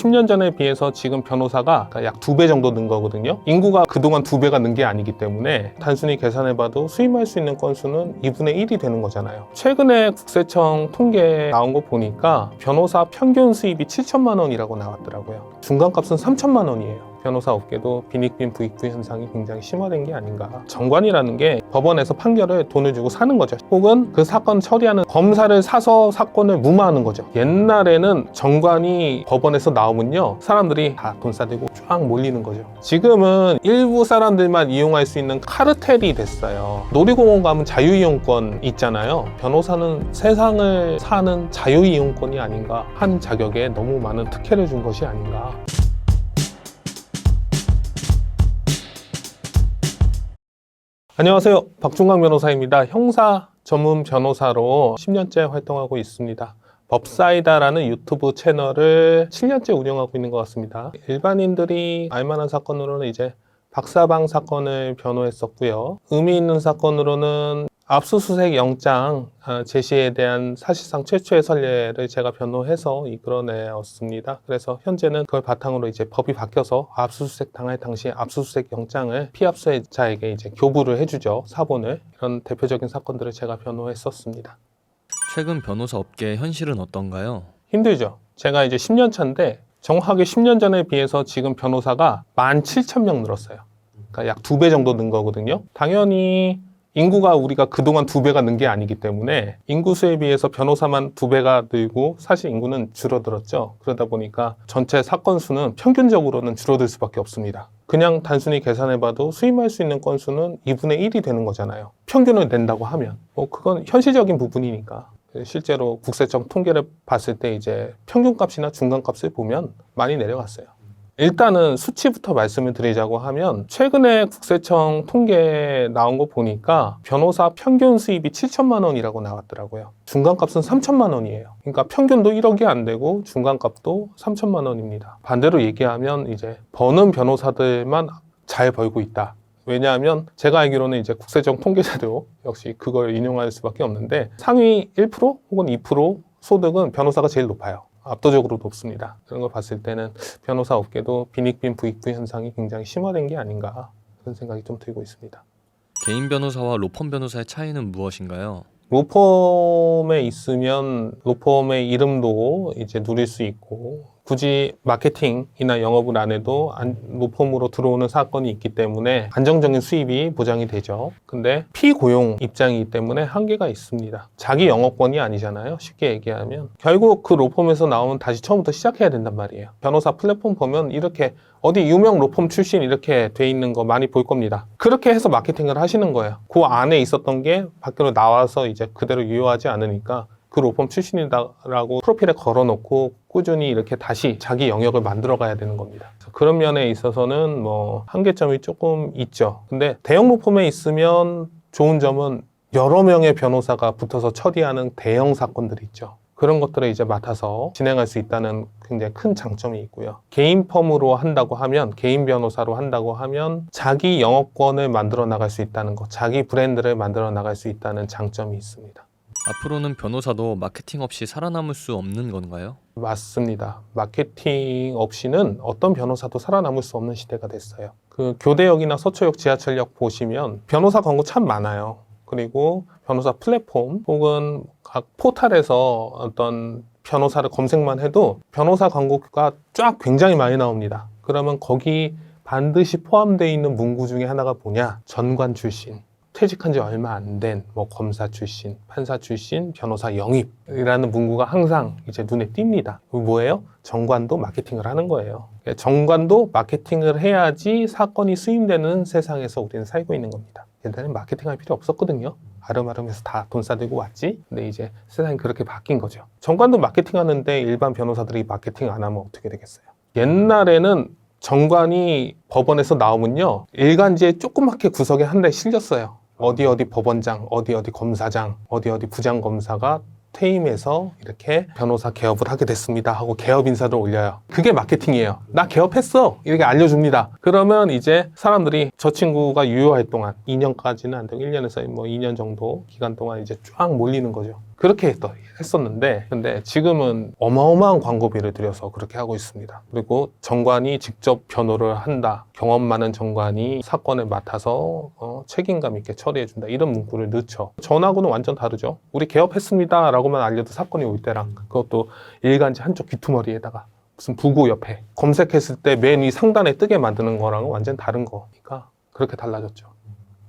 10년 전에 비해서 지금 변호사가 약 두 배 정도 는 거거든요. 인구가 그동안 두 배가 는 게 아니기 때문에 단순히 계산해봐도 수임할 수 있는 건수는 2분의 1이 되는 거잖아요. 최근에 국세청 통계 나온 거 보니까 변호사 평균 수입이 7천만 원이라고 나왔더라고요. 중간값은 3천만 원이에요. 변호사 업계도 빈익빈 부익부 현상이 굉장히 심화된 게 아닌가. 정관이라는 게 법원에서 판결을 돈을 주고 사는 거죠. 혹은 그 사건 처리하는 검사를 사서 사건을 무마하는 거죠. 옛날에는 정관이 법원에서 나오면요. 사람들이 다 돈 싸들고 쫙 몰리는 거죠. 지금은 일부 사람들만 이용할 수 있는 카르텔이 됐어요. 놀이공원 가면 자유이용권 있잖아요. 변호사는 세상을 사는 자유이용권이 아닌가. 한 자격에 너무 많은 특혜를 준 것이 아닌가. 안녕하세요. 박중강 변호사입니다. 형사 전문 변호사로 10년째 활동하고 있습니다. 법사이다라는 유튜브 채널을 7년째 운영하고 있는 것 같습니다. 일반인들이 알만한 사건으로는 이제 박사방 사건을 변호했었고요. 의미 있는 사건으로는 압수수색 영장 아, 제시에 대한 사실상 최초의 선례를 제가 변호해서 이끌어내었습니다. 그래서 현재는 그걸 바탕으로 이제 법이 바뀌어서 압수수색 당할 당시에 압수수색 영장을 피압수자에게 이제 교부를 해주죠. 사본을. 이런 대표적인 사건들을 제가 변호했었습니다. 최근 변호사 업계의 현실은 어떤가요? 힘들죠. 제가 이제 10년 차인데 정확하게 10년 전에 비해서 지금 변호사가 17,000명 늘었어요. 그러니까 약 두 배 정도 는 거거든요. 당연히 인구가 우리가 그동안 두 배가 는 게 아니기 때문에 인구 수에 비해서 변호사만 두 배가 늘고 사실 인구는 줄어들었죠. 그러다 보니까 전체 사건 수는 평균적으로는 줄어들 수밖에 없습니다. 그냥 단순히 계산해봐도 수임할 수 있는 건수는 2분의 1이 되는 거잖아요. 평균을 낸다고 하면. 뭐 그건 현실적인 부분이니까. 실제로 국세청 통계를 봤을 때 이제 평균값이나 중간값을 보면 많이 내려갔어요. 일단은 수치부터 말씀을 드리자고 하면 최근에 국세청 통계 나온 거 보니까 변호사 평균 수입이 7천만 원이라고 나왔더라고요. 중간값은 3천만 원이에요. 그러니까 평균도 1억이 안 되고 중간값도 3천만 원입니다. 반대로 얘기하면 이제 버는 변호사들만 잘 벌고 있다. 왜냐하면 제가 알기로는 이제 국세청 통계자료 역시 그걸 인용할 수밖에 없는데 상위 1% 혹은 2% 소득은 변호사가 제일 높아요. 압도적으로 높습니다. 그런 걸 봤을 때는 변호사 업계도 빈익빈 부익부 현상이 굉장히 심화된 게 아닌가 그런 생각이 좀 들고 있습니다. 개인 변호사와 로펌 변호사의 차이는 무엇인가요? 로펌에 있으면 로펌의 이름도 이제 누릴 수 있고 굳이 마케팅이나 영업을 안 해도 안- 로펌으로 들어오는 사건이 있기 때문에 안정적인 수입이 보장이 되죠. 근데 피고용 입장이기 때문에 한계가 있습니다. 자기 영업권이 아니잖아요. 쉽게 얘기하면. 결국 그 로펌에서 나오면 다시 처음부터 시작해야 된단 말이에요. 변호사 플랫폼 보면 이렇게 어디 유명 로펌 출신 이렇게 돼 있는 거 많이 볼 겁니다. 그렇게 해서 마케팅을 하시는 거예요. 그 안에 있었던 게 밖으로 나와서 이제 그대로 유효하지 않으니까 그 로펌 출신이다라고 프로필에 걸어놓고 꾸준히 이렇게 다시 자기 영역을 만들어 가야 되는 겁니다. 그런 면에 있어서는 뭐 한계점이 조금 있죠. 근데 대형 로펌에 있으면 좋은 점은 여러 명의 변호사가 붙어서 처리하는 대형 사건들이 있죠. 그런 것들을 이제 맡아서 진행할 수 있다는 굉장히 큰 장점이 있고요. 개인 펌으로 한다고 하면, 개인 변호사로 한다고 하면 자기 영업권을 만들어 나갈 수 있다는 것, 자기 브랜드를 만들어 나갈 수 있다는 장점이 있습니다. 앞으로는 변호사도 마케팅 없이 살아남을 수 없는 건가요? 맞습니다. 마케팅 없이는 어떤 변호사도 살아남을 수 없는 시대가 됐어요. 그 교대역이나 서초역, 지하철역 보시면 변호사 광고 참 많아요. 그리고 변호사 플랫폼 혹은 각 포탈에서 어떤 변호사를 검색만 해도 변호사 광고가 쫙 굉장히 많이 나옵니다. 그러면 거기 반드시 포함되어 있는 문구 중에 하나가 뭐냐? 전관 출신. 퇴직한 지 얼마 안 된 뭐 검사 출신, 판사 출신, 변호사 영입이라는 문구가 항상 이제 눈에 띕니다. 그 뭐예요? 정관도 마케팅을 하는 거예요. 그러니까 정관도 마케팅을 해야지 사건이 수임되는 세상에서 우리는 살고 있는 겁니다. 옛날엔 마케팅할 필요 없었거든요. 아름아름해서 다 돈 싸들고 왔지. 근데 이제 세상이 그렇게 바뀐 거죠. 정관도 마케팅하는데 일반 변호사들이 마케팅 안 하면 어떻게 되겠어요? 옛날에는 정관이 법원에서 나오면요 일간지에 조그맣게 구석에 한 대 실렸어요. 어디 어디 법원장, 어디 어디 검사장, 어디 어디 부장 검사가 퇴임해서 이렇게 변호사 개업을 하게 됐습니다 하고 개업 인사를 올려요. 그게 마케팅이에요. 나 개업했어 이렇게 알려줍니다. 그러면 이제 사람들이 저 친구가 유효할 동안 2년까지는 안 되고 1년에서 뭐 2년 정도 기간 동안 이제 쫙 몰리는 거죠. 그렇게 했, 했었는데 근데 지금은 어마어마한 광고비를 들여서 그렇게 하고 있습니다. 그리고 정관이 직접 변호를 한다. 경험 많은 정관이 사건을 맡아서 어, 책임감 있게 처리해준다. 이런 문구를 넣죠. 전하고는 완전 다르죠. 우리 개업했습니다. 라고만 알려도 사건이 올 때랑 그것도 일간지 한쪽 귀투머리에다가 무슨 부고 옆에 검색했을 때 맨 위 상단에 뜨게 만드는 거랑은 완전 다른 거니까 그렇게 달라졌죠.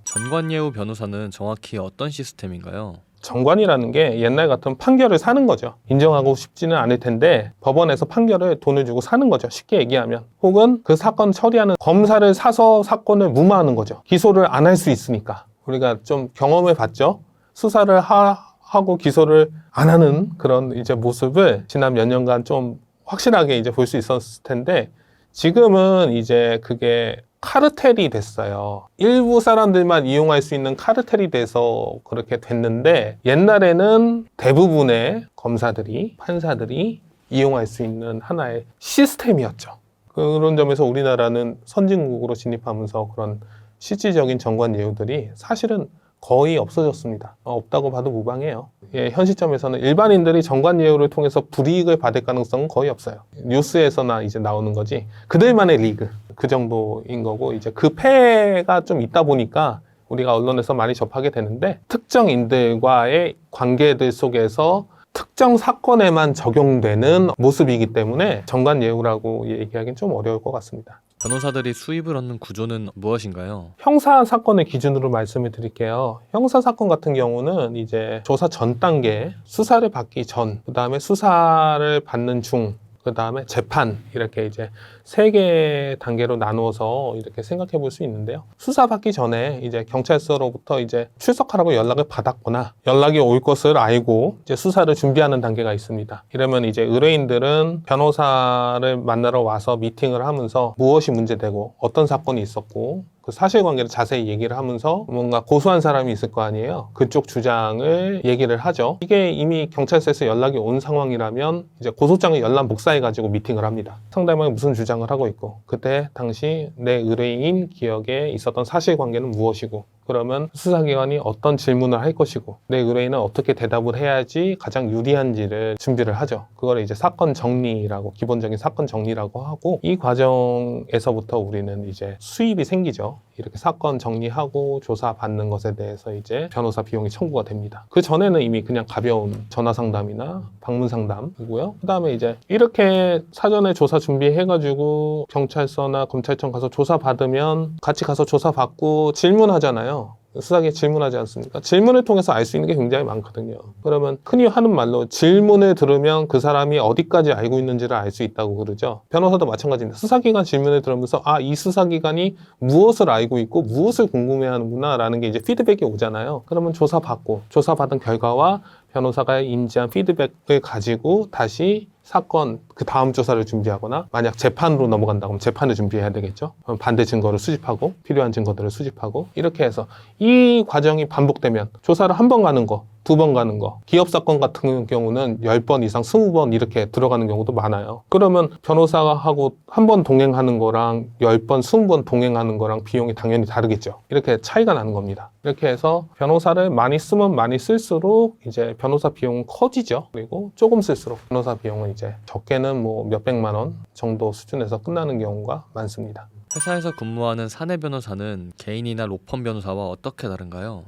전관예우 변호사는 정확히 어떤 시스템인가요? 정관이라는 게 옛날 같은 판결을 사는 거죠. 인정하고 싶지는 않을 텐데 법원에서 판결을 돈을 주고 사는 거죠. 쉽게 얘기하면. 혹은 그 사건 처리하는 검사를 사서 사건을 무마하는 거죠. 기소를 안 할 수 있으니까. 우리가 좀 경험을 봤죠. 수사를 하, 하고 기소를 안 하는 그런 이제 모습을 지난 몇 년간 좀 확실하게 이제 볼 수 있었을 텐데 지금은 이제 그게 카르텔이 됐어요. 일부 사람들만 이용할 수 있는 카르텔이 돼서 그렇게 됐는데 옛날에는 대부분의 검사들이 판사들이 이용할 수 있는 하나의 시스템이었죠. 그런 점에서 우리나라는 선진국으로 진입하면서 그런 실질적인 정관 예우들이 사실은 거의 없어졌습니다. 어, 없다고 봐도 무방해요. 예, 현 시점에서는 일반인들이 정관 예우를 통해서 불이익을 받을 가능성은 거의 없어요. 뉴스에서나 이제 나오는 거지. 그들만의 리그 그 정도인 거고 이제 그 폐가 좀 있다 보니까 우리가 언론에서 많이 접하게 되는데 특정인들과의 관계들 속에서 특정 사건에만 적용되는 모습이기 때문에 정관 예우라고 얘기하기는 좀 어려울 것 같습니다. 변호사들이 수입을 얻는 구조는 무엇인가요? 형사 사건을 기준으로 말씀을 드릴게요. 형사 사건 같은 경우는 이제 조사 전 단계, 수사를 받기 전, 그 다음에 수사를 받는 중, 그 다음에 재판 이렇게 이제 세 개 단계로 나누어서 이렇게 생각해 볼 수 있는데요. 수사 받기 전에 이제 경찰서로부터 이제 출석하라고 연락을 받았거나 연락이 올 것을 알고 이제 수사를 준비하는 단계가 있습니다. 이러면 이제 의뢰인들은 변호사를 만나러 와서 미팅을 하면서 무엇이 문제되고 어떤 사건이 있었고 그 사실관계를 자세히 얘기를 하면서 뭔가 고소한 사람이 있을 거 아니에요. 그쪽 주장을 얘기를 하죠. 이게 이미 경찰서에서 연락이 온 상황이라면 이제 고소장을 열람 복사해 가지고 미팅을 합니다. 상대방이 무슨 주장을 하고 있고 그때 당시 내 의뢰인 기억에 있었던 사실관계는 무엇이고 그러면 수사기관이 어떤 질문을 할 것이고 내 의뢰인은 어떻게 대답을 해야지 가장 유리한지를 준비를 하죠. 그걸 이제 사건 정리라고 기본적인 사건 정리라고 하고 이 과정에서부터 우리는 이제 수입이 생기죠. 이렇게 사건 정리하고 조사 받는 것에 대해서 이제 변호사 비용이 청구가 됩니다. 그 전에는 이미 그냥 가벼운 전화 상담이나 방문 상담이고요. 그 다음에 이제 이렇게 사전에 조사 준비해가지고 경찰서나 검찰청 가서 조사 받으면 같이 가서 조사 받고 질문하잖아요. 수사기에 질문하지 않습니까? 질문을 통해서 알 수 있는 게 굉장히 많거든요. 그러면 흔히 하는 말로 질문을 들으면 그 사람이 어디까지 알고 있는지를 알 수 있다고 그러죠. 변호사도 마찬가지입니다. 수사기관 질문을 들으면서 아, 이 수사기관이 무엇을 알고 있고 무엇을 궁금해 하는구나 라는 게 이제 피드백이 오잖아요. 그러면 조사받고 조사받은 결과와 변호사가 인지한 피드백을 가지고 다시 사건 그 다음 조사를 준비하거나 만약 재판으로 넘어간다 그러면 재판을 준비해야 되겠죠. 그럼 반대 증거를 수집하고 필요한 증거들을 수집하고 이렇게 해서 이 과정이 반복되면 조사를 한 번 가는 거, 두 번 가는 거, 기업 사건 같은 경우는 10번 이상 20번 이렇게 들어가는 경우도 많아요. 그러면 변호사하고 한 번 동행하는 거랑 10번, 20번 동행하는 거랑 비용이 당연히 다르겠죠. 이렇게 차이가 나는 겁니다. 이렇게 해서 변호사를 많이 쓰면 많이 쓸수록 이제 변호사 비용은 커지죠. 그리고 조금 쓸수록 변호사 비용은 이제 적게는 뭐 몇백만 원 정도 수준에서 끝나는 경우가 많습니다. 회사에서 근무하는 사내 변호사는 개인이나 로펌 변호사와 어떻게 다른가요?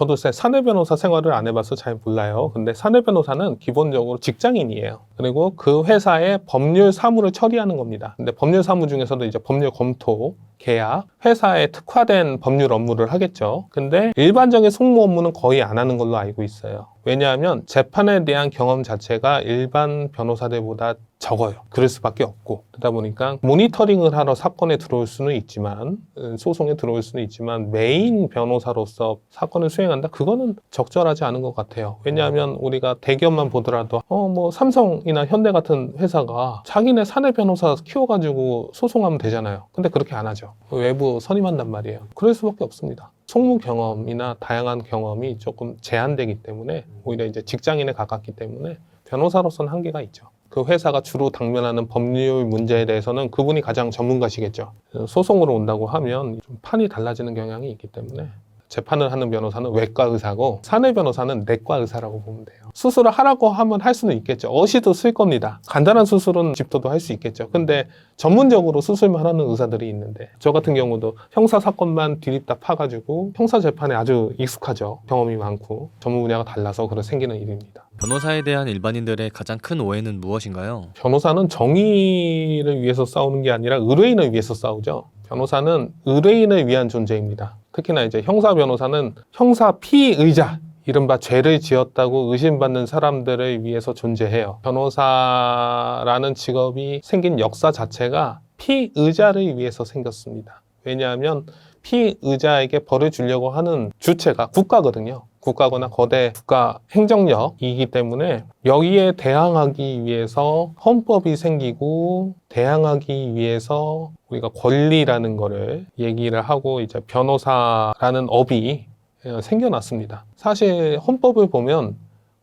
저도 사- 사내 변호사 생활을 안 해봐서 잘 몰라요. 근데 사내 변호사는 기본적으로 직장인이에요. 그리고 그 회사의 법률 사무를 처리하는 겁니다. 근데 법률 사무 중에서도 이제 법률 검토, 계약, 회사에 특화된 법률 업무를 하겠죠. 근데 일반적인 송무 업무는 거의 안 하는 걸로 알고 있어요. 왜냐하면 재판에 대한 경험 자체가 일반 변호사들보다 적어요. 그럴 수밖에 없고. 그러다 보니까 모니터링을 하러 사건에 들어올 수는 있지만, 음, 소송에 들어올 수는 있지만, 메인 변호사로서 사건을 수행한다? 그거는 적절하지 않은 것 같아요. 왜냐하면 우리가 대기업만 보더라도, 어, 뭐, 삼성이나 현대 같은 회사가 자기네 사내 변호사 키워가지고 소송하면 되잖아요. 근데 그렇게 안 하죠. 외부 선임한단 말이에요. 그럴 수밖에 없습니다. 송무 경험이나 다양한 경험이 조금 제한되기 때문에 오히려 이제 직장인에 가깝기 때문에 변호사로서는 한계가 있죠. 그 회사가 주로 당면하는 법률 문제에 대해서는 그분이 가장 전문가시겠죠. 소송으로 온다고 하면 좀 판이 달라지는 경향이 있기 때문에 재판을 하는 변호사는 외과 의사고 사내 변호사는 내과 의사라고 보면 돼요. 수술을 하라고 하면 할 수는 있겠죠. 어시도 쓸 겁니다. 간단한 수술은 집도도 할 수 있겠죠. 근데 전문적으로 수술만 하는 의사들이 있는데 저 같은 경우도 형사 사건만 뒤집다 파가지고 형사 재판에 아주 익숙하죠. 경험이 많고 전문 분야가 달라서 그런 생기는 일입니다. 변호사에 대한 일반인들의 가장 큰 오해는 무엇인가요? 변호사는 정의를 위해서 싸우는 게 아니라 의뢰인을 위해서 싸우죠. 변호사는 의뢰인을 위한 존재입니다. 특히나 이제 형사 변호사는 형사 피의자, 이른바 죄를 지었다고 의심받는 사람들을 위해서 존재해요. 변호사라는 직업이 생긴 역사 자체가 피의자를 위해서 생겼습니다. 왜냐하면 피의자에게 벌을 주려고 하는 주체가 국가거든요. 국가거나 거대 국가 행정력이기 때문에 여기에 대항하기 위해서 헌법이 생기고 대항하기 위해서 우리가 권리라는 거를 얘기를 하고 이제 변호사라는 업이 어, 생겨났습니다. 사실 헌법을 보면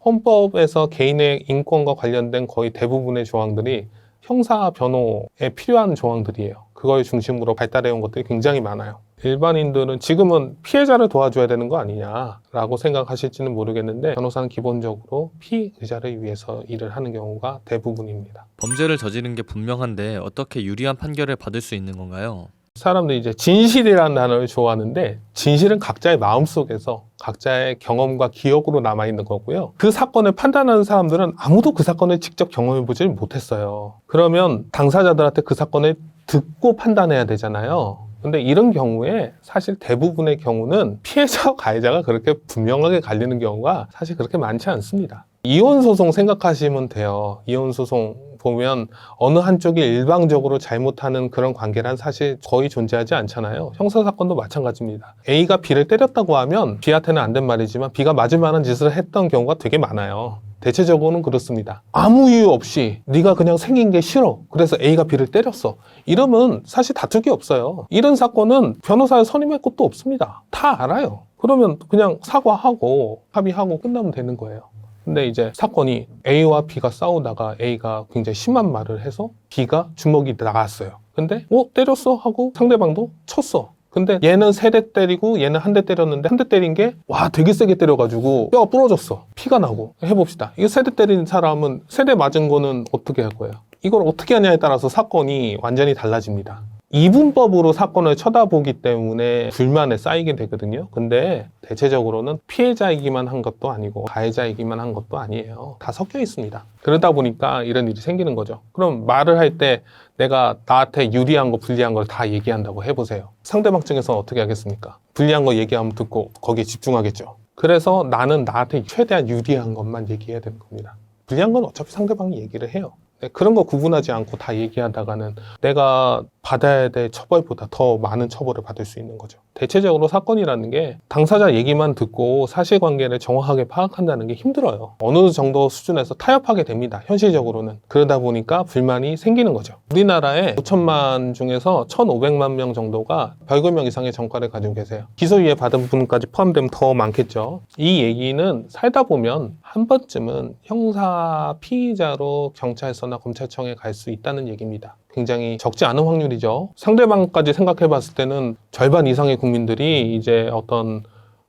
헌법에서 개인의 인권과 관련된 거의 대부분의 조항들이 형사 변호에 필요한 조항들이에요. 그걸 중심으로 발달해 온 것들이 굉장히 많아요. 일반인들은 지금은 피해자를 도와줘야 되는 거 아니냐라고 생각하실지는 모르겠는데 변호사는 기본적으로 피의자를 위해서 일을 하는 경우가 대부분입니다. 범죄를 저지른 게 분명한데 어떻게 유리한 판결을 받을 수 있는 건가요? 사람들이 이제 진실이라는 단어를 좋아하는데 진실은 각자의 마음속에서 각자의 경험과 기억으로 남아 있는 거고요. 그 사건을 판단하는 사람들은 아무도 그 사건을 직접 경험해 보질 못했어요. 그러면 당사자들한테 그 사건을 듣고 판단해야 되잖아요. 근데 이런 경우에 사실 대부분의 경우는 피해자와 가해자가 그렇게 분명하게 갈리는 경우가 사실 그렇게 많지 않습니다. 이혼 소송 생각하시면 돼요. 이혼 소송 보면 어느 한쪽이 일방적으로 잘못하는 그런 관계란 사실 거의 존재하지 않잖아요. 형사 사건도 마찬가지입니다. A가 B를 때렸다고 하면 B한테는 안 된 말이지만 B가 맞을 만한 짓을 했던 경우가 되게 많아요. 대체적으로는 그렇습니다. 아무 이유 없이 네가 그냥 생긴 게 싫어. 그래서 A가 B를 때렸어. 이러면 사실 게 없어요. 이런 사건은 변호사를 선임할 것도 없습니다. 다 알아요. 그러면 그냥 사과하고 합의하고 끝나면 되는 거예요. 근데 이제 사건이 A와 B가 싸우다가 A가 굉장히 심한 말을 해서 B가 주먹이 나갔어요. 근데 어 때렸어 하고 상대방도 쳤어. 근데 얘는 세 대 때리고 얘는 한 대 때렸는데 한 대 때린 게 와 되게 세게 때려가지고 뼈가 부러졌어. 피가 나고 해봅시다. 이거 세 대 때린 사람은 세 대 맞은 거는 어떻게 할 거예요? 이걸 어떻게 하냐에 따라서 사건이 완전히 달라집니다. 이분법으로 사건을 쳐다보기 때문에 불만에 쌓이게 되거든요. 근데 대체적으로는 피해자이기만 한 것도 아니고 가해자이기만 한 것도 아니에요. 다 섞여 있습니다. 그러다 보니까 이런 일이 생기는 거죠. 그럼 말을 할 때 내가 나한테 유리한 거, 불리한 걸 다 얘기한다고 해보세요. 상대방 측에서는 어떻게 하겠습니까? 불리한 거 얘기하면 듣고 거기에 집중하겠죠. 그래서 나는 나한테 최대한 유리한 것만 얘기해야 되는 겁니다. 불리한 건 어차피 상대방이 얘기를 해요. 네, 그런 거 구분하지 않고 다 얘기하다가는 내가 받아야 될 처벌보다 더 많은 처벌을 받을 수 있는 거죠. 대체적으로 사건이라는 게 당사자 얘기만 듣고 사실관계를 정확하게 파악한다는 게 힘들어요. 어느 정도 수준에서 타협하게 됩니다. 현실적으로는. 그러다 보니까 불만이 생기는 거죠. 우리나라에 5천만 중에서 1,500만 명 정도가 벌금형 이상의 전과를 가지고 계세요. 기소유예 받은 분까지 포함되면 더 많겠죠. 이 얘기는 살다 보면 한 번쯤은 형사 피의자로 경찰서나 검찰청에 갈 수 있다는 얘기입니다. 굉장히 적지 않은 확률이죠. 상대방까지 생각해 봤을 때는 절반 이상의 국민들이 이제 어떤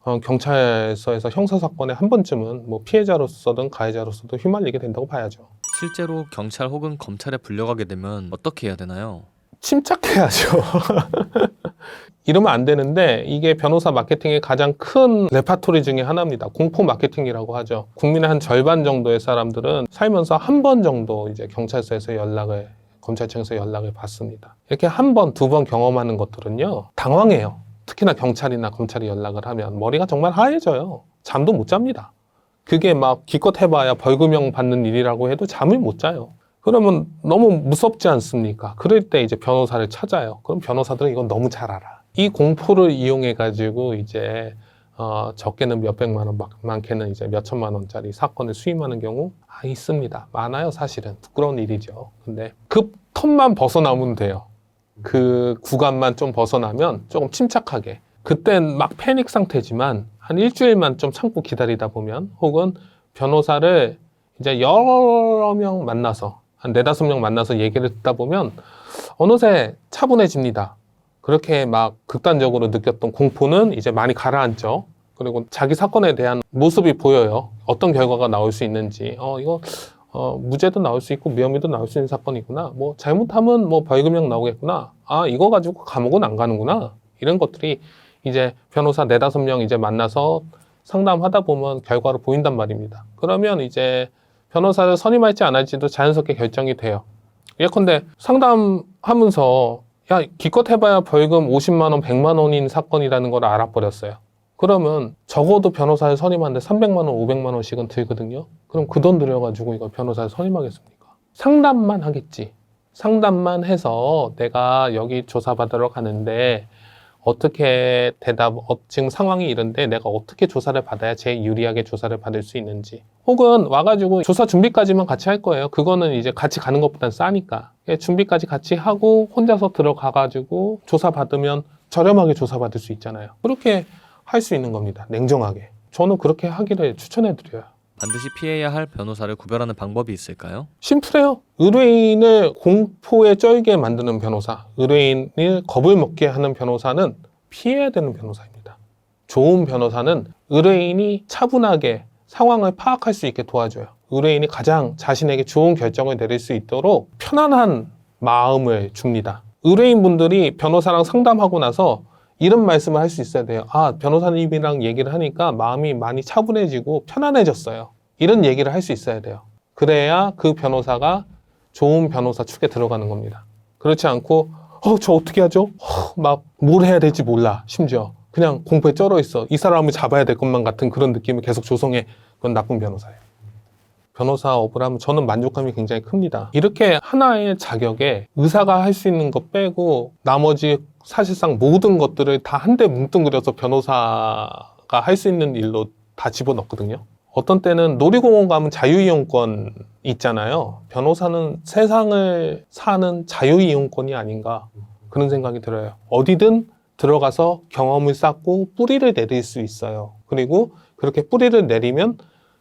어, 경찰서에서 형사사건에 한 번쯤은 뭐 피해자로서든 가해자로서도 휘말리게 된다고 봐야죠. 실제로 경찰 혹은 검찰에 불려가게 되면 어떻게 해야 되나요? 침착해야죠. 이러면 안 되는데 이게 변호사 마케팅의 가장 큰 레파토리 중에 하나입니다. 공포 마케팅이라고 하죠. 국민의 한 절반 정도의 사람들은 살면서 한 번 정도 이제 경찰서에서 연락을 검찰청에서 연락을 받습니다. 이렇게 한 번, 두 번 경험하는 것들은요, 당황해요. 특히나 경찰이나 검찰이 연락을 하면 머리가 정말 하얘져요. 잠도 못 잡니다. 그게 막 기껏 해봐야 벌금형 받는 일이라고 해도 잠을 못 자요. 그러면 너무 무섭지 않습니까? 그럴 때 이제 변호사를 찾아요. 그럼 변호사들은 이건 너무 잘 알아. 이 공포를 이용해 가지고 이제 어, 적게는 몇백만 원, 막- 많게는 이제 몇천만 원짜리 사건을 수임하는 경우 아, 있습니다. 많아요, 사실은. 부끄러운 일이죠. 근데 그 텀만 벗어나면 돼요. 그 구간만 좀 벗어나면 조금 침착하게. 그땐 막 패닉 상태지만 한 일주일만 좀 참고 기다리다 보면 혹은 변호사를 이제 여러 명 만나서 한 네다섯 명 만나서 얘기를 듣다 보면 어느새 차분해집니다. 그렇게 막 극단적으로 느꼈던 공포는 이제 많이 가라앉죠. 그리고 자기 사건에 대한 모습이 보여요. 어떤 결과가 나올 수 있는지. 어, 이거, 어, 무죄도 나올 수 있고 무혐의도 나올 수 있는 사건이구나. 뭐, 잘못하면 뭐 벌금형 나오겠구나. 아, 이거 가지고 감옥은 안 가는구나. 이런 것들이 이제 변호사 네다섯 명 이제 만나서 상담하다 보면 결과로 보인단 말입니다. 그러면 이제 변호사를 선임할지 안 할지도 자연스럽게 결정이 돼요. 예컨대 상담하면서 야 기껏 해봐야 벌금 50만 원, 100만 원인 사건이라는 걸 알아버렸어요. 그러면 적어도 변호사를 선임하는데 300만 원, 500만 원씩은 들거든요. 그럼 그 돈 들여가지고 이거 변호사를 선임하겠습니까? 상담만 하겠지. 상담만 해서 내가 여기 조사받으러 가는데 어떻게 대답, 어, 지금 상황이 이런데 내가 어떻게 조사를 받아야 제일 유리하게 조사를 받을 수 있는지. 혹은 와가지고 조사 준비까지만 같이 할 거예요. 그거는 이제 같이 가는 것보단 싸니까. 예, 준비까지 같이 하고 혼자서 들어가가지고 조사 받으면 저렴하게 조사 받을 수 있잖아요. 그렇게 할 수 있는 겁니다. 냉정하게. 저는 그렇게 하기를 추천해 드려요. 반드시 피해야 할 변호사를 구별하는 방법이 있을까요? 심플해요. 의뢰인을 공포에 쩔게 만드는 변호사, 의뢰인을 겁을 먹게 하는 변호사는 피해야 되는 변호사입니다. 좋은 변호사는 의뢰인이 차분하게 상황을 파악할 수 있게 도와줘요. 의뢰인이 가장 자신에게 좋은 결정을 내릴 수 있도록 편안한 마음을 줍니다. 의뢰인분들이 변호사랑 상담하고 나서 이런 말씀을 할 수 있어야 돼요. 아, 변호사님이랑 얘기를 하니까 마음이 많이 차분해지고 편안해졌어요. 이런 얘기를 할 수 있어야 돼요. 그래야 그 변호사가 좋은 변호사 축에 들어가는 겁니다. 그렇지 않고, 어, 저 어떻게 하죠? 막뭘 해야 될지 몰라. 심지어. 그냥 공포에 쩔어 있어. 이 사람을 잡아야 될 것만 같은 그런 느낌을 계속 조성해. 그건 나쁜 변호사예요. 변호사 업을 하면 저는 만족감이 굉장히 큽니다. 이렇게 하나의 자격에 의사가 할 수 있는 것 빼고 나머지 사실상 모든 것들을 다 한데 뭉뚱그려서 변호사가 할 수 있는 일로 다 집어넣거든요. 어떤 때는 놀이공원 가면 자유이용권 있잖아요. 변호사는 세상을 사는 자유이용권이 아닌가 그런 생각이 들어요. 어디든 들어가서 경험을 쌓고 뿌리를 내릴 수 있어요. 그리고 그렇게 뿌리를 내리면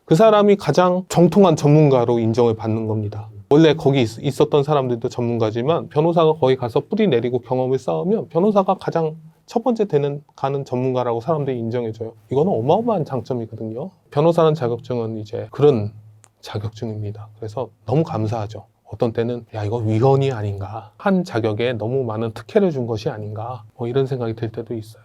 그 사람이 가장 정통한 전문가로 인정을 받는 겁니다. 원래 거기 있- 있었던 사람들도 전문가지만 변호사가 거기 가서 뿌리 내리고 경험을 쌓으면 변호사가 가장 첫 번째 되는 가는 전문가라고 사람들이 인정해줘요. 이거는 어마어마한 장점이거든요. 변호사는 자격증은 이제 그런 자격증입니다. 그래서 너무 감사하죠. 어떤 때는 야 이거 위헌이 아닌가 한 자격에 너무 많은 특혜를 준 것이 아닌가 뭐 이런 생각이 들 때도 있어요.